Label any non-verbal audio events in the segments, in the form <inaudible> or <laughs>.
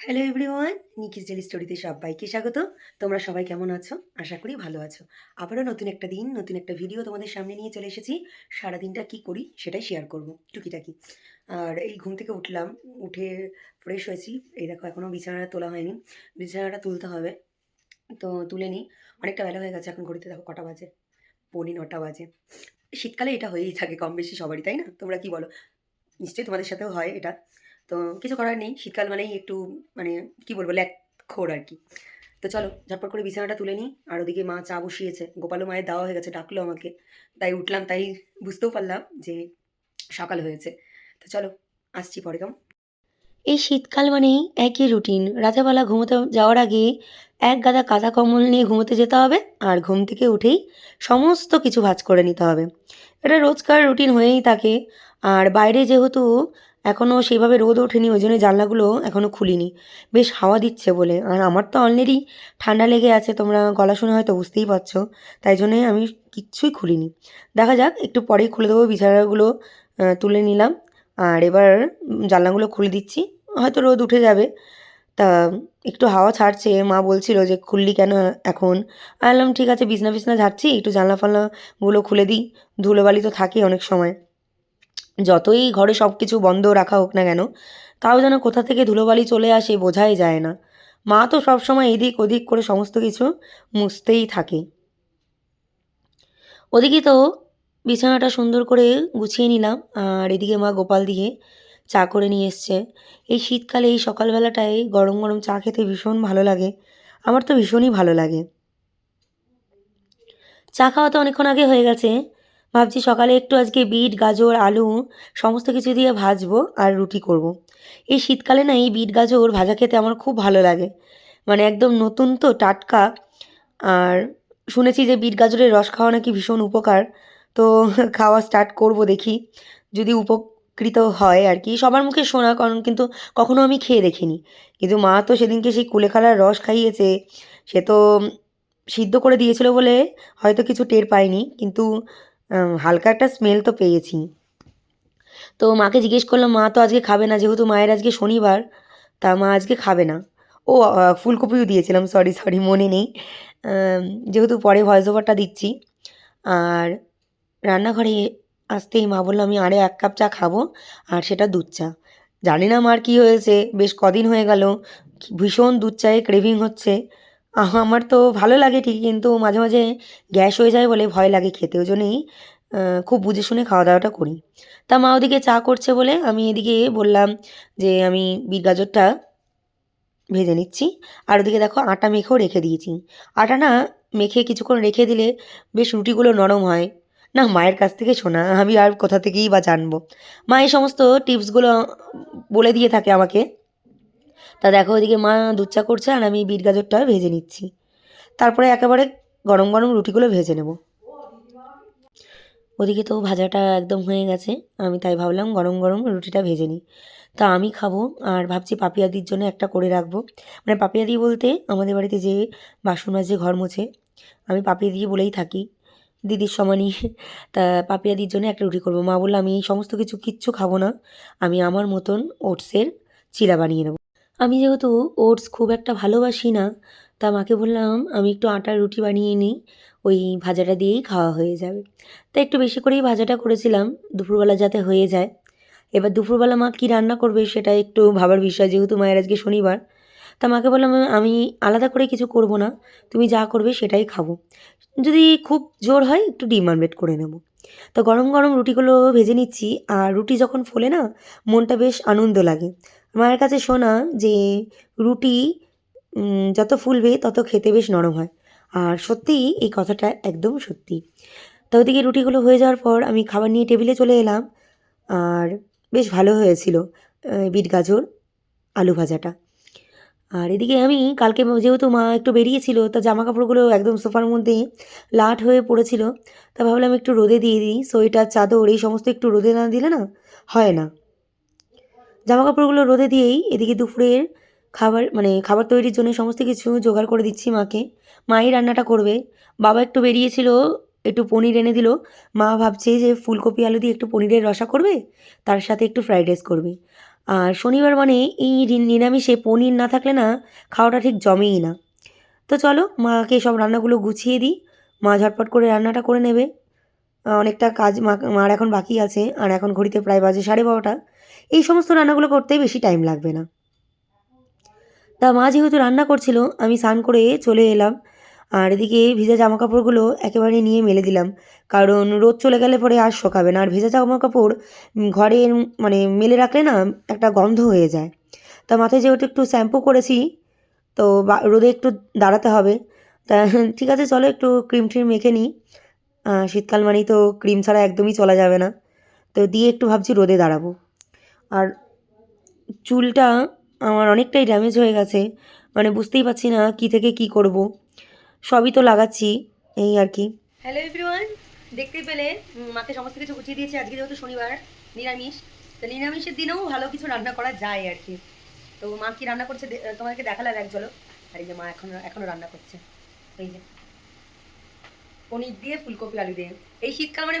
Hello everyone নিকিস daily স্টোরিতে সবাইকে স্বাগত। তোমরা সবাই কেমন আছো? আশা করি ভালো আছো। আবারও নতুন একটা দিন, নতুন একটা ভিডিও তোমাদের সামনে নিয়ে চলে এসেছি। সারাদিনটা কি করি সেটাই শেয়ার করব, টুকিটাকি। আর এই ঘুম থেকে উঠলাম, উঠে ফ্রেশ হয়েছি। এই দেখো এখনও বিছানাটা তোলা হয়নি। বিছানাটা তুলতে হবে। তো তুলে নিই। অনেকটা বেলা হয়ে গেছে এখন ঘড়িতে, দেখো কটা বাজে? পৌনে নটা বাজে। শীতকালে এটা হয়েই থাকে, কম বেশি সবারই, তাই না? তোমরা কি বলো? নিশ্চয়ই তোমাদের সাথেও হয় এটা। তো কিছু করার নেই। শীতকাল মানেই একটু মানে কি বলব, ল্যাক খোর আর কি। তো চলো, ঝটপট করে বিছানাটা তুলে নিই। আর ওদিকে মা চা বসিয়েছে। গোপালও মায়ের দেওয়া হয়ে গেছে, ডাকলো আমাকে। তাই উঠলাম, তাই বুঝতেও পারলাম যে সকাল হয়েছে। তো চলো, আসছি পরে, কেমন? এই শীতকাল মানেই একই রুটিন রাতেবেলা ঘুমোতে যাওয়ার আগে এক গাদা কাদা কম্বল নিয়ে ঘুমোতে যেতে হবে আর ঘুম থেকে উঠেই সমস্ত কিছু ভাজ করে নিতে হবে। এটা রোজকার রুটিন হয়েই থাকে। আর বাইরে যেহেতু এখনও সেইভাবে রোদ ওঠেনি, ওই জন্য জানলাগুলো এখনও খুলিনি। বেশ হাওয়া দিচ্ছে বলে। আর আমার তো অলরেডি ঠান্ডা লেগে আছে, তোমরা গলা শুনে হয়তো বুঝতেই পারছ। তাই জন্যই আমি কিচ্ছুই খুলিনি। দেখা যাক, একটু পরেই খুলে দেবো, বিছানাগুলো তুলে নিলাম। আর এবার জানলাগুলো খুলে দিচ্ছি, হয়তো রোদ উঠে যাবে। তা একটু হাওয়া ছাড়ছে, মা বলছিল যে খুললি কেন এখন? আমি ঠিক আছে, বিছনা ফিছনা ঝাড়ছি, একটু জানলা ফালনাগুলো খুলে দিই। ধুলোবালি তো থাকেই অনেক সময়। যতই ঘরে সব কিছু বন্ধ রাখা হোক না কেন, তাও যেন কোথা থেকে ধুলোবালি চলে আসে বোঝাই যায় না। মা তো সবসময় এদিক ওদিক করে সমস্ত কিছু মুছতেই থাকে। ওদিকে তো বিছানাটা সুন্দর করে গুছিয়ে নিলাম, আর এদিকে মা গোপাল দিয়ে চা করে নিয়ে এসছে। এই শীতকালে, এই সকালবেলাটায় গরম গরম চা খেতে ভীষণ ভালো লাগে। আমার তো ভীষণই ভালো লাগে। চা খাওয়া তো অনেকক্ষণ আগে হয়ে গেছে ভাবছি সকালে একটু আজকে বিট, গাজর, আলু সমস্ত কিছু দিয়ে ভাজবো আর রুটি করব। এই শীতকালে না এই বিট, গাজর ভাজা খেতে আমার খুব ভালো লাগে। মানে একদম নতুন তো, টাটকা। আর শুনেছি যে বিট, গাজরের রস খাওয়া নাকি ভীষণ উপকার। তো <laughs> খাওয়া স্টার্ট করব দেখি। যদি উপকৃত হয় আর কি। সবার মুখে শোনা, কারণ কিন্তু কখনো আমি খেয়ে দেখিনি। কিন্তু মা তো সেদিনকে সেই কুলেখাড়ার রস খাইয়েছে। সে তো সিদ্ধ করে দিয়েছিল বলে হয়তো কিছু টের পাইনি কিন্তু হালকা একটা স্মেল তো পেয়েছি। তো মাকে জিজ্ঞেস করলাম, মা তো আজকে খাবে না, যেহেতু মায়ের আজকে শনিবার, তা মা আজকে খাবে না। ও ফুলকপিও দিয়েছিলাম সরি সরি মনে নেই। যেহেতু পরে ভয়েস ওভারটা দিচ্ছি। আর রান্নাঘরে আসতেই মা বলল, আমি আরে এক কাপ চা খাব, আর সেটা দুধ চা। জানি না মার কী হয়েছে, বেশ কদিন হয়ে গেল, ভীষণ দুধ চায়ে ক্রেভিং হচ্ছে। আমার তো ভালো লাগে ঠিকই, কিন্তু মাঝে মাঝে গ্যাস হয়ে যায় বলে ভয় লাগে খেতে ওই জন্যই খুব বুঝে শুনে খাওয়া দাওয়াটা করি। তা মা ওদিকে চা করছে বলে আমি এদিকে বললাম যে, আমি বিট গাজরটা ভেজে নিচ্ছি। আর ওদিকে দেখো আটা মেখেও রেখে দিয়েছি। আটা না মেখে কিছুক্ষণ রেখে দিলে বেশ রুটিগুলো নরম হয়। না, মায়ের কাছ থেকে শোনা, আমি আর কোথা থেকেই বা জানব। মা এই সমস্ত টিপসগুলো বলে দিয়ে থাকে আমাকে। তা দেখো ওদিকে মা দুধ চা করছে আর আমি বিট গাজরটা ভেজে নিচ্ছি। তারপরে একেবারে গরম গরম রুটিগুলো ভেজে নেব। ওদিকে তো ভাজাটা একদম হয়ে গেছে, আমি তাই ভাবলাম গরম গরম রুটিটা ভেজে নিই। তা আমি খাব আর ভাবছি পাপিয়াদির জন্য একটা করে রাখব। মানে পাপিয়াদি বলতে আমাদের বাড়িতে যে বাসন মাজে ঘর মোছে, আমি পাপিয়াদি বলেই থাকি। দিদির সমানই <laughs> তা পাপিয়াদির জন্য একটা রুটি করব। মা বলল, আমি এই সমস্ত কিছু কিচ্ছু খাব না, আমি আমার মতন ওটসের চিলা বানিয়ে নেব। আমি যেহেতু ওটস খুব একটা ভালোবাসি না, তা মাকে বললাম আমি একটু আটার রুটি বানিয়ে নিই, ওই ভাজাটা দিয়েই খাওয়া হয়ে যাবে। তা একটু বেশি করেই ভাজাটা করেছিলাম, দুপুরবেলা যাতে হয়ে যায়। এবার দুপুরবেলা মা কী রান্না করবে সেটা একটু ভাবার বিষয়, যেহেতু মায়ের আজকে শনিবার। তা মাকে বললাম, আমি আলাদা করে কিছু করব না, তুমি যা করবে সেটাই খাব। যদি খুব জোর হয় একটু ডিম আমলেট করে নেব। তো গরম গরম রুটিগুলো ভেজে নিচ্ছি, আর রুটি যখন ফোলে না, মনটা বেশ আনন্দ লাগে। মায়ের কাছে শোনা যে রুটি যত ফুলবে তত খেতে বেশ নরম হয়। আর সত্যিই এই কথাটা একদম সত্যি। তো ওদিকে রুটিগুলো হয়ে যাওয়ার পর আমি খাবার নিয়ে টেবিলে চলে এলাম। আর বেশ ভালো হয়েছিল বিট গাজর, আলু ভাজাটা। আর এদিকে আমি কালকে যেহেতু মা একটু বেরিয়েছিল, তা জামা কাপড়গুলো একদম সোফার মধ্যে লাট হয়ে পড়েছিল। তা ভাবলাম একটু রোদে দিয়ে দিই। সোয়েটার, চাদর এই সমস্ত একটু রোদে না দিলে না হয় না। জামা কাপড়গুলো রোদে দিয়েই এদিকে দুপুরের খাবার মানে খাবার তৈরির জন্য সমস্ত কিছু জোগাড় করে দিচ্ছি মাকে। মাই রান্নাটা করবে। বাবা একটু বেরিয়েছিল, একটু পনির এনে দিল। মা ভাবছে যে ফুলকপি আলু দিয়ে একটু পনিরের রসা করবে, তার সাথে একটু ফ্রাইড রাইস করবে। আর শনিবার মানে এই নিরামিষে পনির না থাকলে না খাওয়াটা ঠিক জমেই না। তো চলো, মাকে সব রান্নাগুলো গুছিয়ে দিই। মা ঝটপট করে রান্নাটা করে নেবে। অনেকটা কাজ মা, মার এখন বাকি আছে। আর এখন ঘড়িতে প্রায় বাজে সাড়ে বারোটা। এই সমস্ত রান্নাগুলো করতে বেশি টাইম লাগবে না। তা মা যেহেতু রান্না করছিল, আমি স্নান করে চলে এলাম। আর এদিকে ভিজা জামা কাপড়গুলো একেবারে নিয়ে মেলে দিলাম। কারণ রোদ চলে গেলে পরে আর শোকাবে না। আর ভেজা জামা কাপড় ঘরে মানে মেলে রাখলে না একটা গন্ধ হয়ে যায়। তা মাথায় যেহেতু একটু শ্যাম্পু করেছি, তো রোদে একটু দাঁড়াতে হবে। তা ঠিক আছে, চলো একটু ক্রিম ট্রিম মেখে নিই। শীতকাল মানেই তো ক্রিম ছাড়া একদমই চলা যাবে না। তো দিয়ে একটু ভাবছি রোদে দাঁড়াবো। আর চুলটা আমার অনেকটাই ড্যামেজ হয়ে গেছে। মানে বুঝতেই পারছি না কি থেকে কি করব। সবই তো লাগাচ্ছি, এই আর কি। হ্যালো এভরিওয়ান দেখতে পেলে মাকে সমস্ত কিছু গুছিয়ে দিয়েছি। আজকে যেহেতু শনিবার, নিরামিষ। তো নিরামিষের দিনেও ভালো কিছু রান্না করা যায় আর কি। তো মা কি রান্না করছে তোমাকে দেখালাম এক চলো আর এই যে মা এখন, এখনও রান্না করছে। এই যে পনির দিয়ে ফুলকপি আলু দিয়ে। এই শীতকাল মানে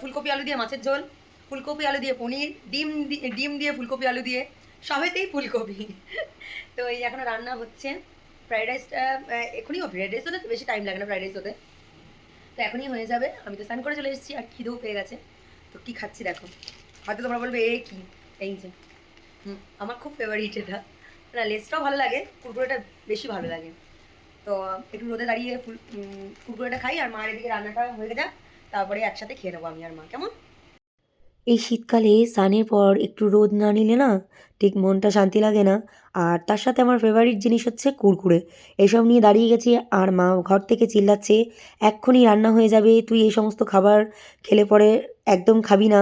ফুলকপি আলু দিয়ে মাছের ঝোল। ফুলকপি আলু দিয়ে পনির ডিম ডিম দিয়ে ফুলকপি আলু দিয়ে সবেতেই ফুলকপি। <laughs> তো এই এখনও রান্না হচ্ছে। ফ্রাইড রাইসটা এখনই ফ্রাইড রাইস হতে তো বেশি টাইম লাগে না ফ্রাইড রাইস হতে তো এখনই হয়ে যাবে। আমি তো স্নান করে চলে এসেছি আর খিদেও পেয়ে গেছে। তো কী খাচ্ছি দেখো। হয়তো তোমরা বলবে এ কি? এই যে হুম, আমার খুব ফেভারিট এটা। না লেসটাও ভালো লাগে কুরকুরেটা বেশি ভালো লাগে। তো একটু রোদে দাঁড়িয়ে ফুল কুরকুরেটা খাই আর মার এদিকে রান্নাটা হয়ে যাক। তারপরে একসাথে খেয়ে নেব আমি আর মা। কেমন? এই শীতকালে স্নানের পর একটু রোদ না নিলে না ঠিক মনটা শান্তি লাগে না। আর তার সাথে আমার ফেভারিট জিনিস হচ্ছে কুরকুরে। এসব নিয়ে দাঁড়িয়ে গেছি আর মা ঘর থেকে চিল্লাচ্ছে, এক্ষুনি রান্না হয়ে যাবে, তুই এই সমস্ত খাবার খেলে পরে একদম খাবি না।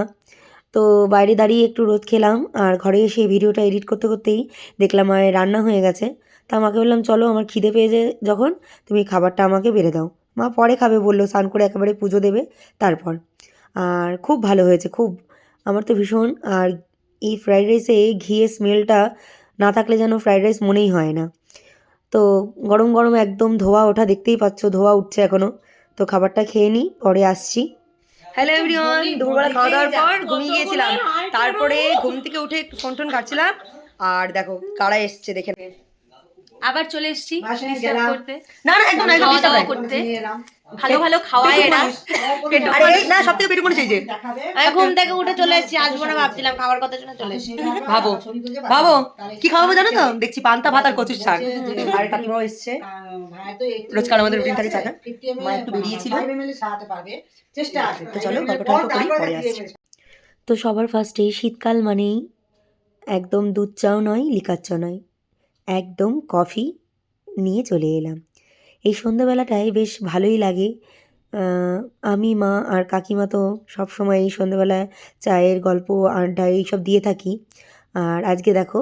তো বাইরে দাঁড়িয়ে একটু রোদ খেলাম আর ঘরে এসে ভিডিওটা এডিট করতে করতেই দেখলাম মায়ের রান্না হয়ে গেছে। তা আমাকে বললাম, চলো, আমার খিদে পেয়ে যে যখন, তুমি খাবারটা আমাকে বেড়ে দাও। মা পরে খাবে বলল, স্নান করে একেবারে পুজো দেবে তারপর। আর খুব ভালো হয়েছে, খুব আমার তো ভীষণ আর এই ফ্রাইড রাইসে ঘিয়ের স্মেলটা না থাকলে যেন ফ্রাইড রাইস মনেই হয় না। তো গরম গরম একদম ধোয়া ওঠা দেখতেই পাচ্ছ ধোয়া উঠছে এখনও তো খাবারটা খেয়ে নিই পরে আসছি। হ্যালো এভরিওয়ান দুপুরবেলা খাওয়া দাওয়ার পর ঘুমিয়ে গিয়েছিলাম। তারপরে ঘুম থেকে উঠে একটু ফোন টোন ঘাটছিলাম আর দেখো কারা এসছে দেখে। আবার চলে এসেছি। করতে। না না একদম একদম খাওয়া। করতে। ভালো ভালো খাওয়ায় এরা আরে এই- না সব থেকে মনে যে। আমি ঘুম থেকে উঠে চলে এসেছি আসব না ভাবছিলাম খাবার কথা শুনে চলে এসেছি। ভাবো ভাবো কি খাওয়াবো জানো তো? দেখছি পান্তা ভাত আর কচুর শাক। আর কাকিমাও এসছে। রোজকার আমাদের রুটিন থাকে চাকা মা একটু বেরিয়েছিল। চেষ্টা আছে। তো চলো করি পরে আসছি। তো সবার ফার্স্টে শীতকাল মানেই একদম দুধ চাও নয় লিকার চা নয়। একদম কফি নিয়ে চলে এলাম। এই সন্ধ্যাবেলাটায় বেশ ভালোই লাগে। আমি, মা আর কাকিমা তো সবসময় এই সন্ধ্যাবেলায় চায়ের গল্প, আড্ডা এইসব দিয়ে থাকি। আর আজকে দেখো,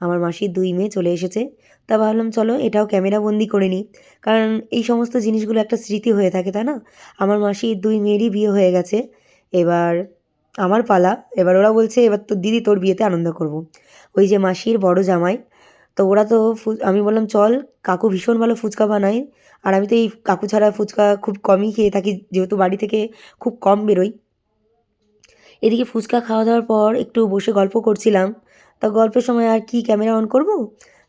আমার মাসির দুই মেয়ে চলে এসেছে। তা ভাবলাম, চলো এটাও ক্যামেরা বন্দি করে নিই। কারণ এই সমস্ত জিনিসগুলো একটা স্মৃতি হয়ে থাকে, তাই না? আমার মাসির দুই মেয়েরই বিয়ে হয়ে গেছে। এবার আমার পালা। এবার ওরা বলছে, এবার তো দিদি তোর বিয়েতে আনন্দ করব। ওই যে মাসির বড় জামাই তো ওরা তো আমি বললাম, চল, কাকু ভীষণ ভালো ফুচকা বানায়। আর আমি তো এই কাকু ছাড়া ফুচকা খুব কমই খেয়ে থাকি, যেহেতু বাড়ি থেকে খুব কম বেরোই। এদিকে ফুচকা খাওয়া দাওয়ার পর একটু বসে গল্প করছিলাম। তা গল্পের সময় আর কি ক্যামেরা অন করব?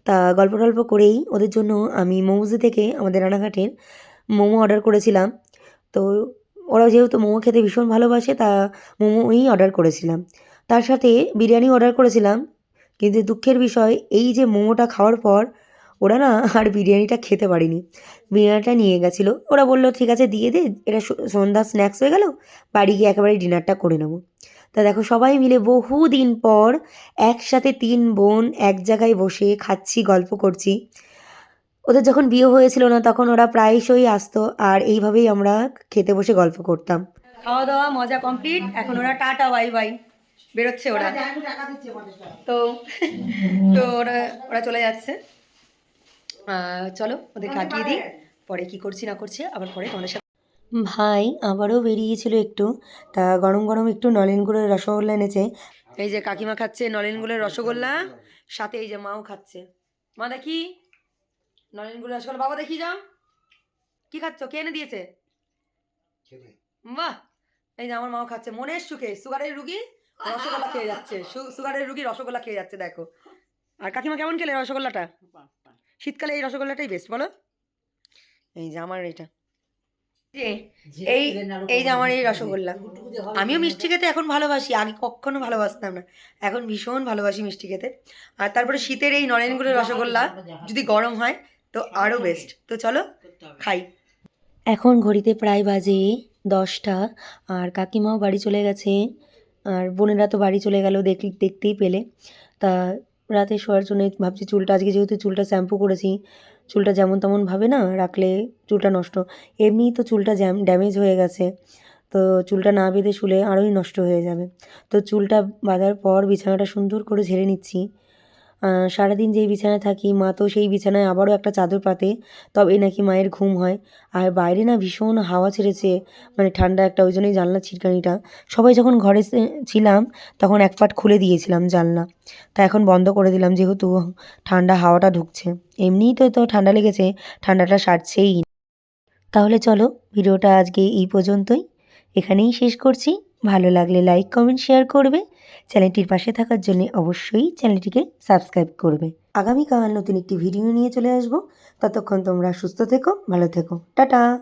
তা গল্প টল্প করেই ওদের জন্য আমি মৌজে থেকে আমাদের রানাঘাটের মোমো অর্ডার করেছিলাম। তো ওরা যেহেতু মোমো খেতে ভীষণ ভালোবাসে, তা মোমোই অর্ডার করেছিলাম। তার সাথে বিরিয়ানি অর্ডার করেছিলাম। কিন্তু দুঃখের বিষয়, এই যে মোমোটা খাওয়ার পর ওরা না আর বিরিয়ানিটা খেতে পারেনি। বিরিয়ানিটা নিয়ে গেছিল। ওরা বলল, ঠিক আছে, দিয়ে দে, এটা সন্ধ্যা স্ন্যাক্স হয়ে গেল, বাড়ি গিয়ে একেবারে ডিনারটা করে নেব। তা দেখো, সবাই মিলে বহু দিন পর একসাথে তিন বোন এক জায়গায় বসে খাচ্ছি, গল্প করছি। ওদের যখন বিয়ে হয়েছিল না, তখন ওরা প্রায়শই আসতো আর এইভাবেই আমরা খেতে বসে গল্প করতাম। খাওয়া দাওয়া, মজা কমপ্লিট। এখন ওরা টাটা, বাই বাই। বেরোচ্ছে ওরা। তো <laughs> তো ওরা ওরা চলে যাচ্ছে। চলো ওদের কাটিয়ে দিই। পরে কি করছি না করছি আবার পরে তোমাদের সাথে ভাই আবারও বেরিয়েছিল একটু। তা গরম গরম একটু নলেন গুড়ের রসগোল্লা এনেছে। এই যে কাকিমা খাচ্ছে নলেন গুড়ের রসগোল্লা সাথে এই যে মাও খাচ্ছে। মা দেখি নলেন গুড়ের রসগোল্লা। বাবা দেখি যাও। কি খাচ্ছ? কে এনে দিয়েছে? বাহ! এই যে আমার মাও খাচ্ছে। মনের সুখে সুগারের রুগী? রসগোল্লা খেয়ে যাচ্ছে। সুগারের রুগী রসগোল্লা খেয়ে যাচ্ছে দেখো। আর কাকিমা কেমন খেলে রসগোল্লাটা? শীতকালে এই রসগোল্লাটাই বেস্ট বলো। এই যে আমার এটা এই এই যে আমার এই রসগোল্লা। আমিও মিষ্টি খেতে এখন ভালোবাসি আগে কখনো ভালোবাসতাম না। এখন ভীষণ ভালোবাসি মিষ্টি খেতে। আর তারপরে শীতের এই নরেনগুড়ের রসগোল্লা যদি গরম হয় তো আরও বেস্ট তো চলো খাই। এখন ঘড়িতে প্রায় বাজে দশটা আর কাকিমাও বাড়ি চলে গেছে। আর বোনেরা তো বাড়ি চলে গেল দেখ দেখতেই পেলে। তা রাতে শোয়ার জন্য ভাবছি চুলটা, আজকে যেহেতু চুলটা শ্যাম্পু করেছি, চুলটা যেমন তেমনভাবে না রাখলে চুলটা নষ্ট। এমনি তো চুলটা জ্যাম ড্যামেজ হয়ে গেছে। তো চুলটা না বেঁধে শুলে আরোই নষ্ট হয়ে যাবে। তো চুলটা বাঁধার পর বিছানাটা সুন্দর করে ঝেড়ে নিচ্ছি। সারাদিন যেই বিছানায় থাকি, মা তো সেই বিছানায় আবারও একটা চাদর পাতে, তবে নাকি মায়ের ঘুম হয়। আর বাইরে না ভীষণ হাওয়া ছেড়েছে মানে ঠান্ডা একটা, ওই জন্যই জানলা ছিটকানিটা। সবাই যখন ঘরে ছিলাম, তখন এক পাট খুলে দিয়েছিলাম জানলা। তা এখন বন্ধ করে দিলাম, যেহেতু ঠান্ডা হাওয়াটা ঢুকছে। এমনিই তো তো ঠান্ডা লেগেছে, ঠান্ডাটা সারছেই। তাহলে চলো, ভিডিওটা আজকে এই পর্যন্তই। এখানেই শেষ করছি। ভালো লাগলে লাইক কমেন্ট শেয়ার করবে। চ্যানেলটির পাশে থাকার জন্য অবশ্যই চ্যানেলটিকে সাবস্ক্রাইব করবে। আগামীকাল নতুন একটি ভিডিও নিয়ে চলে আসব। ততক্ষণ তোমরা সুস্থ থেকো, ভালো থেকো। টাটা!